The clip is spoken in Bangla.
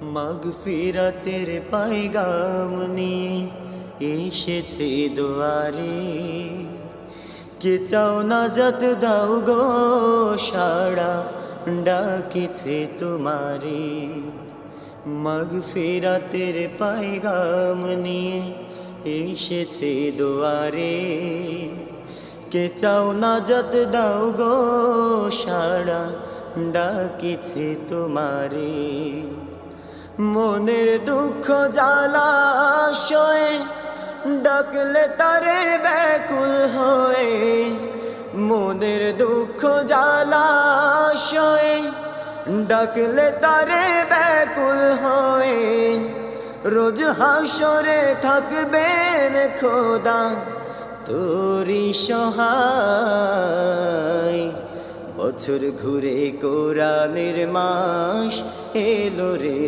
মাগ ফিরাতের পাইগাম নিয়ে এসেছে দুয়ারে। কে চাও না যত দাও গো সারা ডাকিছে তোমারে। মাগ ফেরাতের পাইগাম নিয়ে এসেছে দুয়ারে। কে চাও না যত দাও গো সারা ডাকিছে তোমারে। মনের দুঃখ জ্বালাশয়ে ডাকলে তারে ব্যাকুল হয়ে। মনের দুঃখ জ্বালাশয়ে ডাকলে তারে ব্যাকুল হয়ে। রোজ হাসরে থাকবেন খোদা তোরি সহায়। বছর ঘুরে কোরআনের মাস এলো রে